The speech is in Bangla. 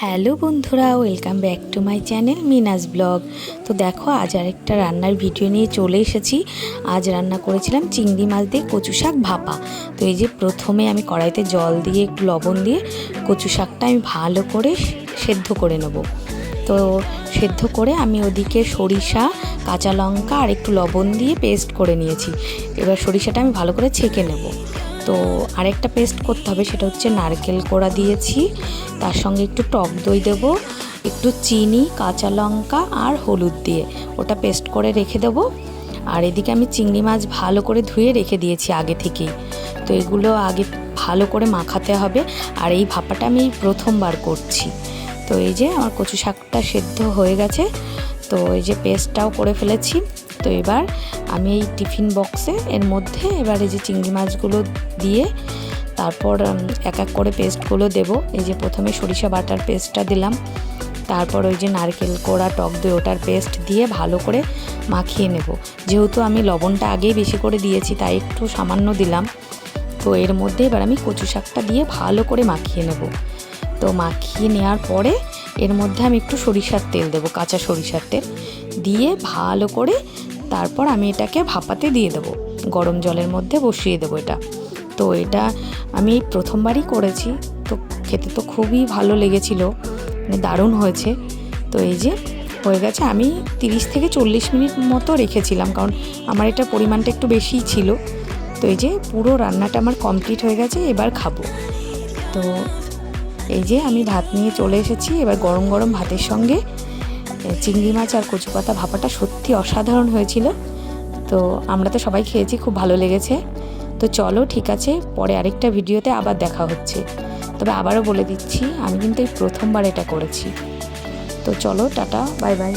হ্যালো বন্ধুরা, welcome back to my channel Mina's blog. তো দেখো, আজ আরেকটা রান্নার ভিডিও নিয়ে চলে এসেছি। আজ রান্না করেছিলাম চিংড়ি মাছ দিয়ে কচু শাক ভাপা। তো এই যে প্রথমে আমি কড়াইতে জল দিয়ে, একটু লবণ দিয়ে কচু শাকটা আমি ভালো করে সেদ্ধ করে নেব। তো সেদ্ধ করে আমি ওদিকে সরিষা, কাঁচা লঙ্কা আর একটু লবণ দিয়ে পেস্ট করে নিয়েছি। এবার সরিষাটা আমি ভালো করে ছেঁকে নেব। তো আরেকটা পেস্ট করতে হবে, সেটা হচ্ছে নারকেল কোড়া দিয়েছি। তার সঙ্গে একটু টক দই দেব, একটু চিনি, কাঁচা লঙ্কা আর হলুদ দিয়ে। ওটা পেস্ট করে রেখে দেবো। আর এদিকে আমি চিংড়ি মাছ ভালো করে ধুয়ে রেখে দিয়েছি আগে থেকেই। তো এগুলো আগে ভালো করে মাখাতে হবে। আর এই ভাপাটা আমি প্রথমবার করছি। তো এই যে আমার কচু শাকটা সেদ্ধ হয়ে গেছে। তো এই যে পেস্টটাও করে ফেলেছি। তো এবার আমি এই টিফিন বক্সে, এর মধ্যে এবার এই যে চিংড়ি মাছগুলো দিয়ে তারপর এক এক করে পেস্টগুলো দেব। এই যে প্রথমে সরিষা বাটার পেস্টটা দিলাম। তারপর ওই যে নারকেল কোড়া, টক দই ওটার পেস্ট দিয়ে ভালো করে মাখিয়ে নেব। যেহেতু আমি লবণটা আগেই বেশি করে দিয়েছি, তাই একটু সামান্য দিলাম। তো এর মধ্যে এবার আমি কচু শাকটা দিয়ে ভালো করে মাখিয়ে নেব। তো মাখিয়ে নেওয়ার পরে এর মধ্যে আমি একটু সরিষার তেল দেবো, কাঁচা সরিষার তেল। দিয়ে ভালো করে তারপর আমি এটাকে ভাপাতে দিয়ে দেবো। গরম জলের মধ্যে বসিয়ে দেবো এটা। তো এটা আমি প্রথমবারই করেছি। তো খেতে তো খুবই ভালো লেগেছিল। মানে দারুণ হয়েছে। তো এই যে হয়ে গেছে। আমি তিরিশ থেকে চল্লিশ মিনিট মতো রেখেছিলাম। কারণ আমার এটা পরিমাণটা একটু বেশিই ছিল। তো এই যে পুরো রান্নাটা আমার কমপ্লিট হয়ে গেছে। এবার খাব। তো এই যে আমি ভাত নিয়ে চলে এসেছি। এবার গরম গরম ভাতের সঙ্গে চিংড়ি মাছ আর কচু পাতা ভাপাটা সত্যি অসাধারণ হয়েছিল। তো আমরা তো সবাই খেয়েছি, খুব ভালো লেগেছে। তো চলো, ঠিক আছে, পরে আরেকটা ভিডিওতে আবার দেখা হচ্ছে। তবে আবারও বলে দিচ্ছি, আমি কিন্তু এই প্রথমবার এটা করেছি। তো চলো, টাটা, বাই বাই।